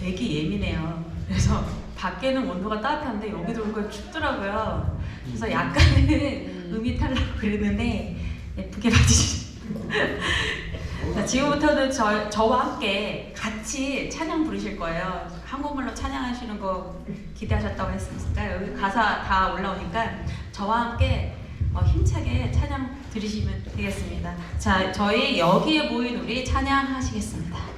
되게 예민해요. 그래서 밖에는 온도가 따뜻한데 여기 들어오니까 춥더라고요. 그래서 약간은 음이 탈라고 그랬는데 예쁘게 봐주시죠. 자, 지금부터는 저, 저와 함께 같이 찬양 부르실 거예요. 한국말로 찬양하시는 거 기대하셨다고 했으니까 여기 가사 다 올라오니까 저와 함께 어, 힘차게 찬양 들으시면 되겠습니다. 자, 저희 여기에 모인 우리 찬양하시겠습니다.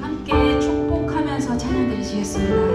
함께 축복하면서 찬양 드리시겠습니다.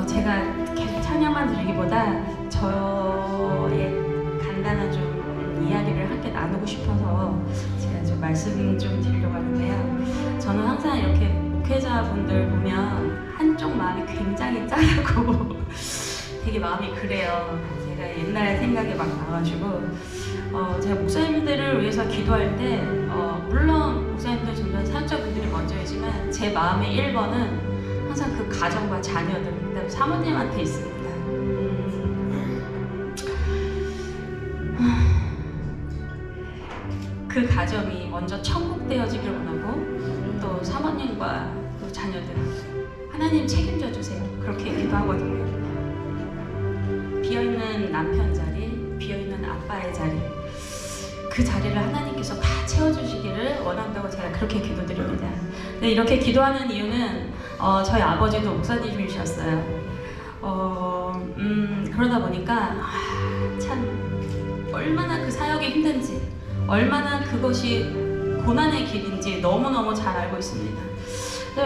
어, 제가 계속 찬양만 드리기보다 저의 간단한 좀 이야기를 함께 나누고 싶어서 제가 좀 말씀 좀 드리려고 하는데요. 저는 항상 이렇게 목회자분들 보면 한쪽 마음이 굉장히 짠하고 되게 마음이 그래요. 제가 옛날 생각이 막 나가지고 어, 제가 목사님들을 위해서 기도할 때 어, 물론 목사님들 점점 사역자분들이 먼저이지만 제 마음의 1번은 항상 그 가정과 자녀들 그다음에 사모님한테 있습니다. 음. 그 가정이 먼저 천국 되어지길 원하고 또 사모님과 또 자녀들 하나님 책임져 주세요. 그렇게 기도하거든요. 비어 있는 남편 자리, 비어 있는 아빠의 자리, 그 자리를 하나님께서 다 채워주시기를 원한다고 제가 그렇게 기도드립니다. 근데 이렇게 기도하는 이유는 어, 저희 아버지도 목사님이셨어요. 어, 음, 그러다 보니까 아, 참 얼마나 그 사역이 힘든지, 얼마나 그것이 고난의 길인지 너무너무 잘 알고 있습니다.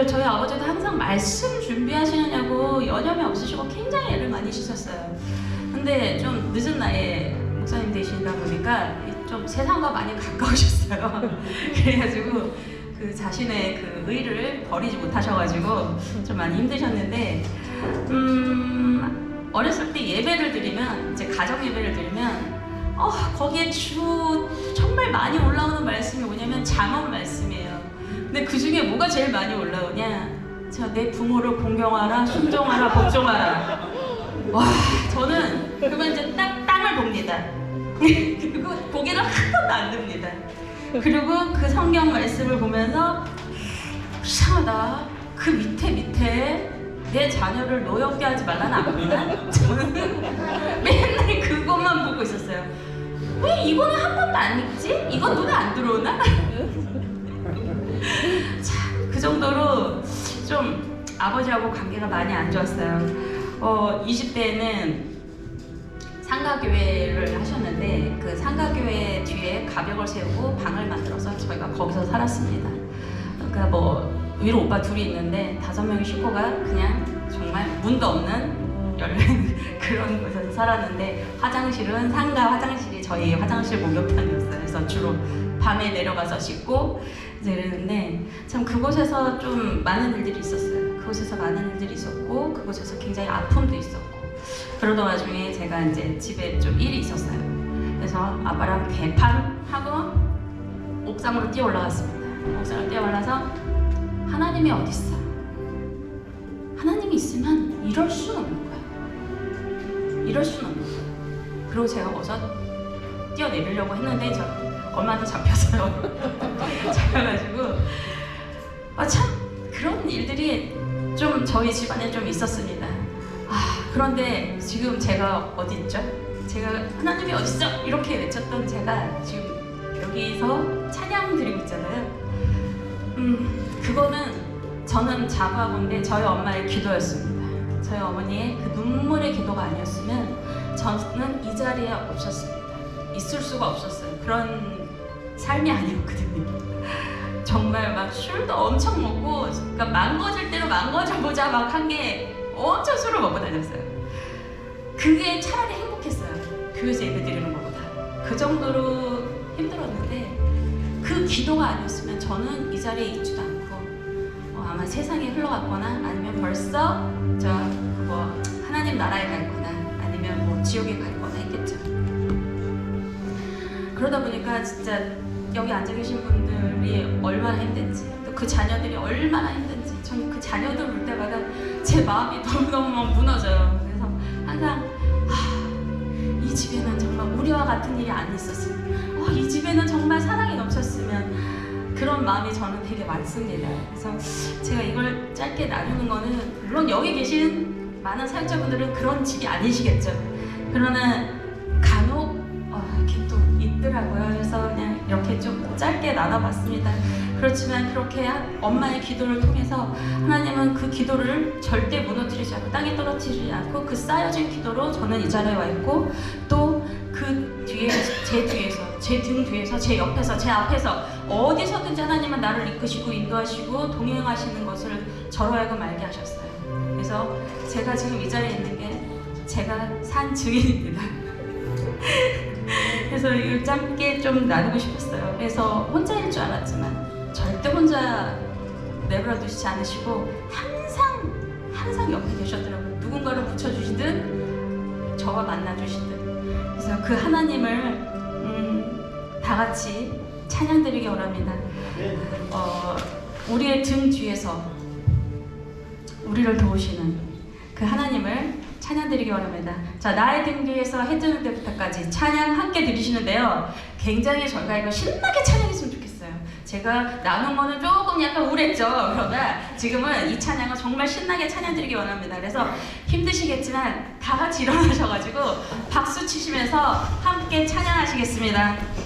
저희 아버지도 항상 말씀 준비하시느냐고 여념이 없으시고 굉장히 애를 많이 주셨어요. 근데 좀 늦은 나이에 목사님 되시다 보니까 좀 세상과 많이 가까우셨어요. 그래가지고 그 자신의 그 의를 버리지 못하셔가지고 좀 많이 힘드셨는데 음 어렸을 때 예배를 드리면 이제 가정 예배를 드리면 어 거기에 주 정말 많이 올라오는 말씀이 뭐냐면 잠언 말씀이에요. 근데 그 중에 뭐가 제일 많이 올라오냐? 자 내 부모를 공경하라, 순종하라, 복종하라. 와 저는 그러면 이제 딱 땅을 봅니다. 그리고 고개를. 그리고 그 성경 말씀을 보면서 이상하다. 그 밑에 밑에 내 자녀를 노엽게 하지 말라는 안 보나? 저는 맨날 그것만 보고 있었어요. 왜 이거는 한 번도 안 읽지? 이건 눈에 안 들어오나? 참, 그 정도로 좀 아버지하고 관계가 많이 안 좋았어요. 어, 20대에는 상가교회를 하셨는데 그 상가교회 뒤에 가벽을 세우고 방을 만들어서 저희가 거기서 살았습니다. 그러니까 뭐 위로 오빠 둘이 있는데 다섯 명의 식구가 그냥 정말 문도 없는 열린 그런 곳에서 살았는데 화장실은 상가 화장실이 저희 화장실 목욕탕이었어요. 그래서 주로 밤에 내려가서 씻고 이제 이랬는데 참 그곳에서 좀 많은 일들이 있었어요. 그곳에서 많은 일들이 있었고 그곳에서 굉장히 아픔도 있었고 그러던 와중에 제가 이제 집에 좀 일이 있었어요. 그래서 아빠랑 개판하고 옥상으로 뛰어 올라갔습니다. 옥상으로 뛰어 올라서 하나님이 어디 있어? 하나님이 있으면 이럴 수는 없는 거야. 이럴 수는 없는 거야. 그리고 제가 어서 뛰어내리려고 했는데 저 엄마한테 잡혔어요. 잡혀가지고 아참 그런 일들이 좀 저희 집안에 좀 있었습니다. 아 그런데 지금 제가 어디 있죠? 제가 하나님이 어디 있어? 이렇게 외쳤던 제가 지금 여기서 찬양 드리고 있잖아요. 음 그거는 저는 자부하고인데 저희 엄마의 기도였습니다. 저희 어머니의 그 눈물의 기도가 아니었으면 저는 이 자리에 없었습니다. 있을 수가 없었어요. 그런 삶이 아니었거든요. 정말 막 술도 엄청 먹고, 그러니까 망가질 대로 망가져 보자 막 한 게 엄청 술을 먹고 다녔어요. 그게 차라리 행복했어요. 교회에서 예배 드리는 것보다. 그 정도로 힘들었는데, 그 기도가 아니었으면 저는 이 자리에 있지도 않고, 어, 아마 세상에 흘러갔거나, 아니면 벌써, 저, 뭐, 하나님 나라에 갈 거나, 아니면 뭐, 지옥에 갈 거나 했겠죠. 그러다 보니까 진짜 여기 앉아 계신 분들이 얼마나 힘든지 또 그 자녀들이 얼마나 힘든지 저는 그 자녀들 볼 때마다 제 마음이 너무너무 무너져요. 그래서 항상 하, 이 집에는 정말 우리와 같은 일이 안 있었으면 어, 이 집에는 정말 사랑이 넘쳤으면 그런 마음이 저는 되게 많습니다. 그래서 제가 이걸 짧게 나누는 거는 물론 여기 계신 많은 사역자분들은 그런 집이 아니시겠죠. 그러나 간혹 어, 이렇게 또 있더라고요. 좀 짧게 나눠봤습니다. 그렇지만 그렇게 한 엄마의 기도를 통해서 하나님은 그 기도를 절대 무너뜨리지 않고 땅에 떨어뜨리지 않고 그 쌓여진 기도로 저는 이 자리에 와 있고 또 그 뒤에 제 뒤에서 제 등 뒤에서 제 옆에서 제 앞에서 어디서든지 하나님은 나를 이끄시고 인도하시고 동행하시는 것을 저로 하여금 알게 하셨어요. 그래서 제가 지금 이 자리에 있는 게 제가 산 증인입니다. 그래서 이걸 짧게 좀 나누고 싶었어요. 그래서 혼자일 줄 알았지만 절대 혼자 내버려 두시지 않으시고 항상 항상 옆에 계셨더라고요. 누군가를 붙여주시든 저와 만나주시든 그래서 그 하나님을 음, 다 같이 찬양드리기 원합니다. 어, 우리의 등 뒤에서 우리를 도우시는 그 하나님을 찬양드리기 원합니다. 자, 나의 등 뒤에서 해주는 데부터까지 찬양 함께 드리시는데요. 굉장히 저희가 이거 신나게 찬양했으면 좋겠어요. 제가 나눈 거는 조금 약간 우울했죠. 그러나 지금은 이 찬양을 정말 신나게 찬양드리기 원합니다. 그래서 힘드시겠지만 다 같이 일어나셔가지고 박수 치시면서 함께 찬양하시겠습니다.